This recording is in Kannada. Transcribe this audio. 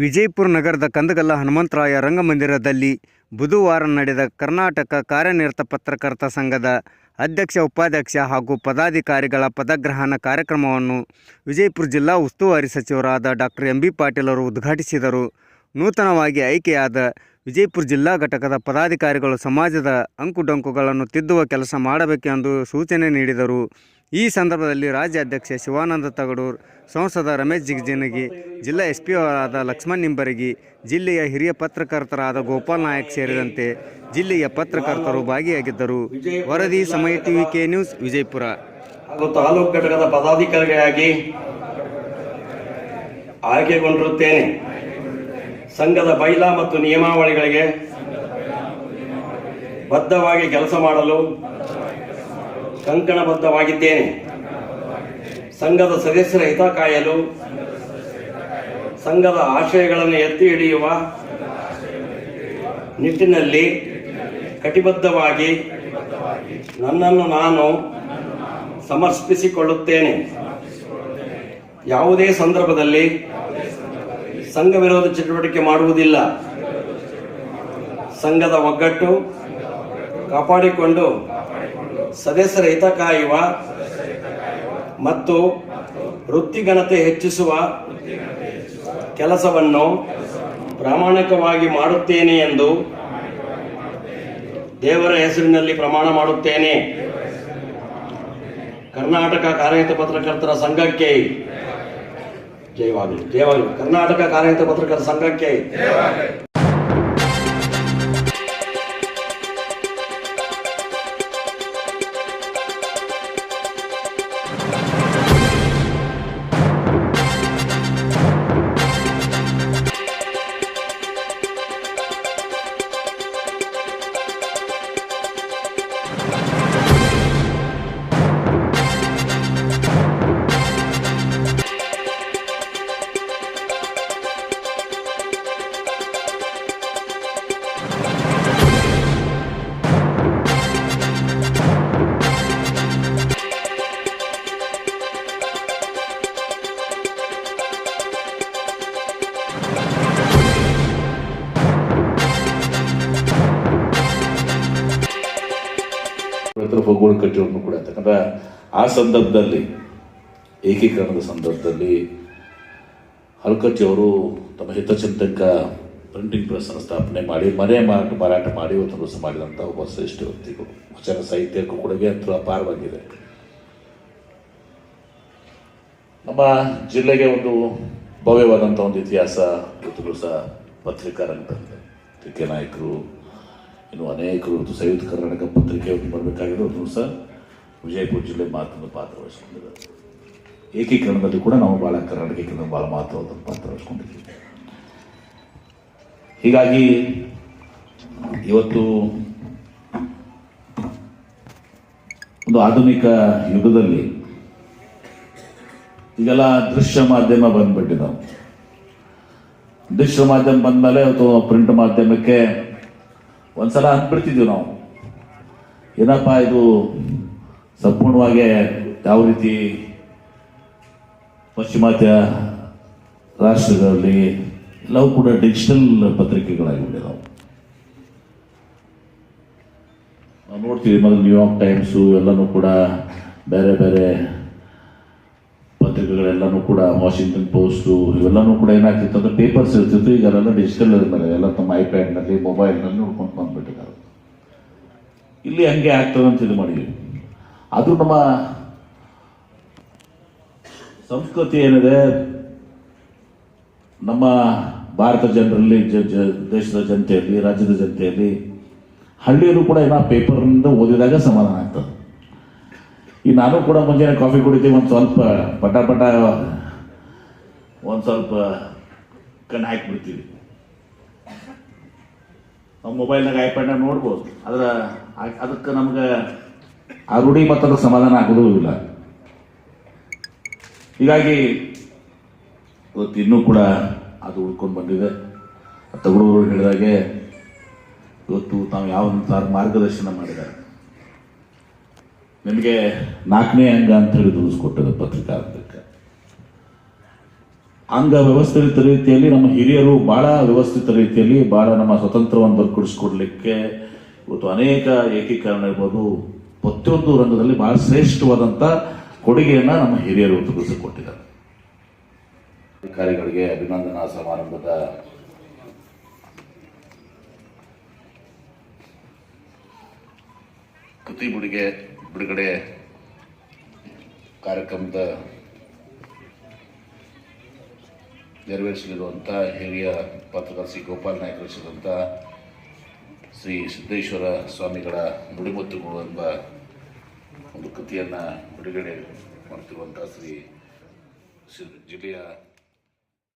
ವಿಜಯಪುರ ನಗರದ ಕಂದಗಲ್ಲ ಹನುಮಂತರಾಯ ರಂಗಮಂದಿರದಲ್ಲಿ ಬುಧವಾರ ನಡೆದ ಕರ್ನಾಟಕ ಕಾರ್ಯನಿರತ ಪತ್ರಕರ್ತ ಸಂಘದ ಅಧ್ಯಕ್ಷ, ಉಪಾಧ್ಯಕ್ಷ ಹಾಗೂ ಪದಾಧಿಕಾರಿಗಳ ಪದಗ್ರಹಣ ಕಾರ್ಯಕ್ರಮವನ್ನು ವಿಜಯಪುರ ಜಿಲ್ಲಾ ಉಸ್ತುವಾರಿ ಸಚಿವರಾದ ಡಾಕ್ಟರ್ ಎಂ ಬಿ ಪಾಟೀಲರು ಉದ್ಘಾಟಿಸಿದರು. ನೂತನವಾಗಿ ಆಯ್ಕೆಯಾದ ವಿಜಯಪುರ ಜಿಲ್ಲಾ ಘಟಕದ ಪದಾಧಿಕಾರಿಗಳು ಸಮಾಜದ ಅಂಕುಡೊಂಕುಗಳನ್ನು ತಿದ್ದುವ ಕೆಲಸ ಮಾಡಬೇಕೆಂದು ಸೂಚನೆ ನೀಡಿದರು. ಈ ಸಂದರ್ಭದಲ್ಲಿ ರಾಜ್ಯ ಅಧ್ಯಕ್ಷ ಶಿವಾನಂದ ತಗಡೂರ್, ಸಂಸದ ರಮೇಶ್ ಜಿಗ್ಜಿನಗಿ, ಜಿಲ್ಲಾ ಎಸ್ ಪಿ ಅವರಾದ ಲಕ್ಷ್ಮಣ್ ನಿಂಬರಗಿ, ಜಿಲ್ಲೆಯ ಹಿರಿಯ ಪತ್ರಕರ್ತರಾದ ಗೋಪಾಲ್ ನಾಯಕ್ ಸೇರಿದಂತೆ ಜಿಲ್ಲೆಯ ಪತ್ರಕರ್ತರು ಭಾಗಿಯಾಗಿದ್ದರು. ವರದಿ ಸಮಯ TV K news Vijayapura. Taluk ಘಟಕದ ಪದಾಧಿಕಾರಿಯಾಗಿ ಆಯ್ಕೆಗೊಂಡಿರುತ್ತೇನೆ. ಸಂಘದ ಬೈಲಾ ಮತ್ತು ನಿಯಮಾವಳಿಗಳಿಗೆ ಬದ್ಧವಾಗಿ ಕೆಲಸ ಮಾಡಲು ಕಂಕಣಬದ್ಧವಾಗಿದ್ದೇನೆ. ಸಂಘದ ಸದಸ್ಯರ ಹಿತ ಕಾಯಲು, ಸಂಘದ ಆಶಯಗಳನ್ನು ಎತ್ತಿ ಹಿಡಿಯುವ ನಿಟ್ಟಿನಲ್ಲಿ ಕಟಿಬದ್ಧವಾಗಿ ನನ್ನನ್ನು ನಾನು ಸಮರ್ಪಿಸಿಕೊಳ್ಳುತ್ತೇನೆ. ಯಾವುದೇ ಸಂದರ್ಭದಲ್ಲಿ ಸಂಘ ವಿರೋಧ ಚಟುವಟಿಕೆ ಮಾಡುವುದಿಲ್ಲ. ಸಂಘದ ಒಗ್ಗಟ್ಟು ಕಾಪಾಡಿಕೊಂಡು ಸದಸ್ಯರ ಹಿತ ಕಾಯುವ ಮತ್ತು ವೃತ್ತಿಘನತೆ ಹೆಚ್ಚಿಸುವ ಕೆಲಸವನ್ನು ಪ್ರಾಮಾಣಿಕವಾಗಿ ಮಾಡುತ್ತೇನೆ ಎಂದು ದೇವರ ಹೆಸರಿನಲ್ಲಿ ಪ್ರಮಾಣ ಮಾಡುತ್ತೇನೆ. ಕರ್ನಾಟಕ ಕಾರ್ಯನಿರತ ಪತ್ರಕರ್ತರ ಸಂಘಕ್ಕೆ ಜಯವಾಗಲಿ. ಜಯವಾಗಲಿ. ಕರ್ನಾಟಕ ಕಾರ್ಯನಿರತ ಪತ್ರಕರ್ತರ ಸಂಘಕ್ಕೆ ರೈತರ ಹೋಗೋಣ ಕಟ್ಟಿರೋನು ಕೂಡ ಯಾಕಂದ್ರೆ ಆ ಸಂದರ್ಭದಲ್ಲಿ, ಏಕೀಕರಣದ ಸಂದರ್ಭದಲ್ಲಿ ಹಲ್ಕಟ್ಟಿ ಅವರು ತಮ್ಮ ಹಿತಚಿಂತಕ ಪ್ರಿಂಟಿಂಗ್ ಪ್ರೆಸ್ ಅನ್ನು ಸ್ಥಾಪನೆ ಮಾಡಿ, ಮನೆ ಮಾರಾಟ ಮಾರಾಟ ಮಾಡಿ, ಇವತ್ತು ಕೆಲಸ ಮಾಡಿದಂಥ ಒಬ್ಬ ಶ್ರೇಷ್ಠ ವ್ಯಕ್ತಿಗಳು ವಚನ ಸಾಹಿತ್ಯಕ್ಕೂ ಕೂಡ ಅಂತೂ ಅಪಾರವಾಗಿದೆ. ನಮ್ಮ ಜಿಲ್ಲೆಗೆ ಒಂದು ಭವ್ಯವಾದಂಥ ಒಂದು ಇತಿಹಾಸ ಇವತ್ತು ಸಹ ಪತ್ರಿಕಾ ರಂಗದಲ್ಲಿ ಕೆ ನಾಯಕರು ಇನ್ನು ಅನೇಕರು ಸಂಯುಕ್ತ ಕರ್ನಾಟಕ ಪತ್ರಿಕೆಯನ್ನು ಬರಬೇಕಾಗಿರೋದು ಸಹ ವಿಜಯಪುರ ಜಿಲ್ಲೆ ಮಹತ್ವದ ಪಾತ್ರ ವಹಿಸ್ಕೊಂಡಿದ್ದಾರೆ ಏಕೀಕರಣದಲ್ಲಿ ಕೂಡ ನಾವು ಭಾಳ ಏಕೀಕರಣ ಭಾಳ ಮಹತ್ವದ ಪಾತ್ರ ವಹಿಸ್ಕೊಂಡಿದ್ದೀವಿ. ಹೀಗಾಗಿ ಇವತ್ತು ಒಂದು ಆಧುನಿಕ ಯುಗದಲ್ಲಿ ಈಗೆಲ್ಲ ದೃಶ್ಯ ಮಾಧ್ಯಮ ಬಂದ್ಬಿಟ್ಟಿದ್ದಾವೆ ದೃಶ್ಯ ಮಾಧ್ಯಮ ಬಂದ್ಮೇಲೆ ಅಥವಾ ಪ್ರಿಂಟ್ ಮಾಧ್ಯಮಕ್ಕೆ ಒಂದ್ಸಲ ಅಂದ್ಬಿಡ್ತಿದ್ವಿ ನಾವು. ಏನಪ್ಪ ಇದು ಸಂಪೂರ್ಣವಾಗಿ ಯಾವ ರೀತಿ ಪಾಶ್ಚಿಮಾತ್ಯ ರಾಷ್ಟ್ರಗಳಲ್ಲಿ ಎಲ್ಲವೂ ಕೂಡ ಡಿಜಿಟಲ್ ಪತ್ರಿಕೆಗಳಾಗಿಬಿಟ್ಟಿದೆ ನಾವು. ನಾವು ನೋಡ್ತೀವಿ ಮೊದಲು ನ್ಯೂಯಾರ್ಕ್ ಟೈಮ್ಸು ಎಲ್ಲನೂ ಕೂಡ ಬೇರೆ ಬೇರೆ ಪತ್ರಿಕೆಗಳೆಲ್ಲನೂ ಕೂಡ ವಾಷಿಂಗ್ಟನ್ ಪೋಸ್ಟು ಇವೆಲ್ಲನೂ ಕೂಡ ಏನಾಗ್ತಿತ್ತು ಅಂದರೆ ಪೇಪರ್ಸ್ ಇರ್ತಿತ್ತು, ಈಗ ಅಲ್ಲೆಲ್ಲ ಡಿಜಿಟಲ್ ಇರ್ತಾರೆ ಎಲ್ಲ ತಮ್ಮ ಐಪ್ಯಾಡ್ನಲ್ಲಿ ಮೊಬೈಲ್ನಲ್ಲಿ ನೋಡ್ಕೊಂಡು ಬಂದ್ಬಿಟ್ಟಿದ್ದಾರೆ. ಇಲ್ಲಿ ಹಂಗೆ ಆಗ್ತದೆ ಅಂತ ಇದು ಮಾಡಿದ್ವಿ ಅದು ನಮ್ಮ ಸಂಸ್ಕೃತಿ ಏನಿದೆ, ನಮ್ಮ ಭಾರತ ಜನರಲ್ಲಿ, ಜ- ದೇಶದ ಜನತೆಯಲ್ಲಿ, ರಾಜ್ಯದ ಜನತೆಯಲ್ಲಿ ಹಳ್ಳಿಯಲ್ಲೂ ಕೂಡ ಏನೋ ಪೇಪರ್ನಿಂದ ಓದಿದಾಗ ಸಮಾಧಾನ ಆಗ್ತದೆ. ಈ ನಾನು ಕೂಡ ಮುಂಜಾನೆ ಕಾಫಿ ಕುಡಿತೀವಿ ಒಂದು ಸ್ವಲ್ಪ ಪಟ ಪಟ ಒಂದು ಸ್ವಲ್ಪ ಕಣ್ಣು ಹಾಕಿಬಿಡ್ತೀವಿ. ನಾವು ಮೊಬೈಲ್ನಾಗ ಐಪ್ಯಾಡ್ನಾಗ ನೋಡ್ಬೋದು. ಆದ್ರೆ ಆ- ಅದಕ್ಕೆ ನಮ್ಗೆ ಆ ರೂಢಿ ಮತ್ತದ ಸಮಾಧಾನ ಆಗೋದೂ ಇಲ್ಲ. ಹೀಗಾಗಿ ಇವತ್ತು ಇನ್ನೂ ಕೂಡ ಅದು ಉಳ್ಕೊಂಡು ಬಂದಿದೆ. ತಗೊಳ್ಳೋರು ಹೇಳಿದಾಗೆ ಇವತ್ತು ತಾವು ಯಾವ ಮಾರ್ಗದರ್ಶನ ಮಾಡಿದ್ದಾರೆ. ನಿಮಗೆ ನಾಲ್ಕನೇ ಅಂಗ ಅಂತ ಹೇಳಿ ತಿಳಿಸ್ಕೊಟ್ಟದ ಪತ್ರಿಕಾ ಅಂಗಕ್ಕೆ ಅಂಗ ವ್ಯವಸ್ಥಿತ ರೀತಿಯಲ್ಲಿ ನಮ್ಮ ಹಿರಿಯರು ಬಹಳ ವ್ಯವಸ್ಥಿತ ರೀತಿಯಲ್ಲಿ ಬಹಳ ನಮ್ಮ ಸ್ವತಂತ್ರವನ್ನು ಬರ್ಕೊಡಿಸ್ಕೊಡ್ಲಿಕ್ಕೆ ಇವತ್ತು ಅನೇಕ ಏಕೀಕರಣ ಇರ್ಬೋದು. ಪ್ರತಿಯೊಂದು ರಂಗದಲ್ಲಿ ಬಹಳ ಶ್ರೇಷ್ಠವಾದಂತ ಕೊಡುಗೆಯನ್ನ ನಮ್ಮ ಹಿರಿಯರು ತಿಳಿಸಿಕೊಟ್ಟಿದ್ದಾರೆ ಕೊಟ್ಟಿದ್ದಾರೆ ಅಧಿಕಾರಿಗಳಿಗೆ ಅಭಿನಂದನಾ ಸಮಾರಂಭದ ಕೃತಿ ಬಿಡುಗಡೆ ಕಾರ್ಯಕ್ರಮದ ನೆರವೇರಿಸಲಿರುವಂಥ ಹಿರಿಯ ಪತ್ರಕರ್ತ ಶ್ರೀ ಗೋಪಾಲ್ ನಾಯ್ಕ ರಚಿಸಿದಂಥ ಶ್ರೀ ಸಿದ್ದೇಶ್ವರ ಸ್ವಾಮಿಗಳ ನುಡಿಮುತ್ತುಗಳು ಎಂಬ ಒಂದು ಕೃತಿಯನ್ನು ಬಿಡುಗಡೆ ಮಾಡ್ತಿರುವಂಥ ಶ್ರೀ ಜಿಲ್ಲೆಯ